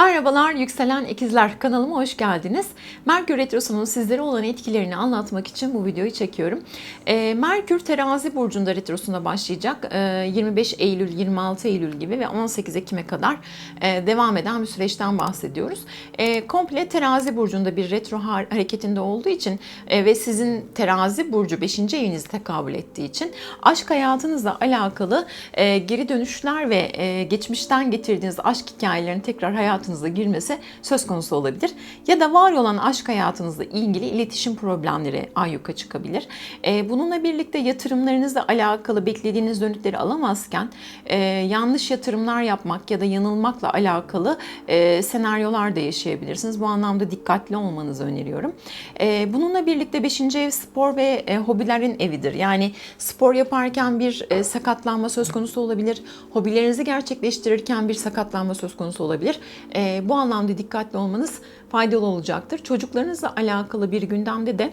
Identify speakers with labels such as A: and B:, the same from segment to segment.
A: Merhabalar yükselen ikizler kanalıma hoş geldiniz. Merkür Retrosu'nun sizlere olan etkilerini anlatmak için bu videoyu çekiyorum. Ee, Merkür terazi burcunda retrosuna başlayacak. Ee, 25 Eylül, 26 Eylül gibi ve 18 Ekim'e kadar e, devam eden bir süreçten bahsediyoruz. E, komple terazi burcunda bir retro har- hareketinde olduğu için e, ve sizin terazi burcu 5. evinizde tekabül ettiği için aşk hayatınızla alakalı e, geri dönüşler ve e, geçmişten getirdiğiniz aşk hikayelerinin tekrar hayatınıza girmesi söz konusu olabilir. Ya da var olan aşk hayatınızla ilgili iletişim problemleri ayyuka çıkabilir. E, bununla birlikte yatırımlarınızla alakalı beklediğiniz dönütleri alamazken e, yanlış yatırımlar yapmak ya da yanılmakla alakalı e, senaryolar da yaşayabilirsiniz. Bu anlamda dikkatli olmanızı öneriyorum. E, bununla birlikte 5. ev spor ve hobilerin evidir. Yani spor yaparken bir sakatlanma söz konusu olabilir. Hobilerinizi gerçekleştirirken bir sakatlanma söz konusu olabilir. E, bu anlamda dikkatli olmanız faydalı olacaktır. Çocuklarınızla alakalı bir gündemde de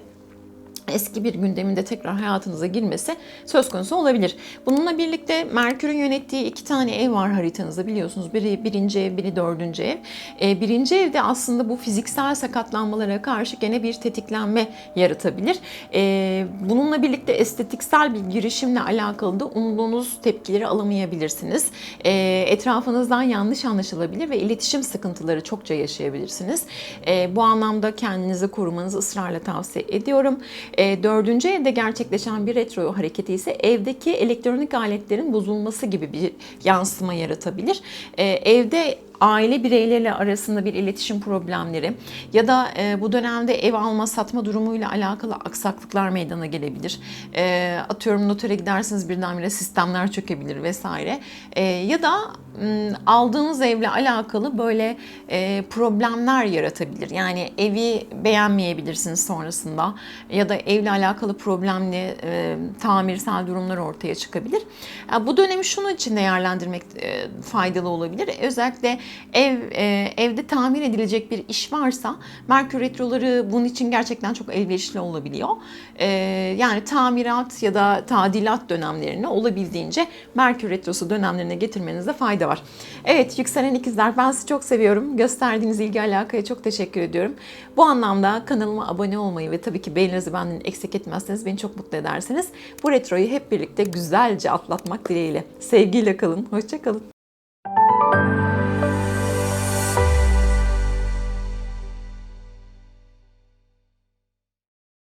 A: eski bir gündeminde tekrar hayatınıza girmesi söz konusu olabilir. Bununla birlikte Merkür'ün yönettiği iki tane ev var haritanızda biliyorsunuz. Biri birinci ev, biri dördüncü ev. Ee, birinci evde aslında bu fiziksel sakatlanmalara karşı gene bir tetiklenme yaratabilir. Ee, bununla birlikte estetiksel bir girişimle alakalı da umduğunuz tepkileri alamayabilirsiniz. Ee, etrafınızdan yanlış anlaşılabilir ve iletişim sıkıntıları çokça yaşayabilirsiniz. Ee, bu anlamda kendinizi korumanızı ısrarla tavsiye ediyorum. E, dördüncü evde gerçekleşen bir retro hareketi ise evdeki elektronik aletlerin bozulması gibi bir yansıma yaratabilir. E, evde aile bireyleriyle arasında bir iletişim problemleri ya da e, bu dönemde ev alma satma durumuyla alakalı aksaklıklar meydana gelebilir. E, atıyorum notere gidersiniz birdenbire sistemler çökebilir vesaire. E, ya da aldığınız evle alakalı böyle e, problemler yaratabilir. Yani evi beğenmeyebilirsiniz sonrasında ya da evle alakalı problemli e, tamirsel durumlar ortaya çıkabilir. Yani bu dönemi şunun için değerlendirmek e, faydalı olabilir. Özellikle ev e, evde tamir edilecek bir iş varsa Merkür retroları bunun için gerçekten çok elverişli olabiliyor. E, yani tamirat ya da tadilat dönemlerini olabildiğince Merkür retrosu dönemlerine getirmenizde var. Evet yükselen ikizler ben sizi çok seviyorum. Gösterdiğiniz ilgi alakaya çok teşekkür ediyorum. Bu anlamda kanalıma abone olmayı ve tabii ki beğeninizi benden eksik etmezseniz beni çok mutlu edersiniz. Bu retroyu hep birlikte güzelce atlatmak dileğiyle. Sevgiyle kalın. Hoşçakalın.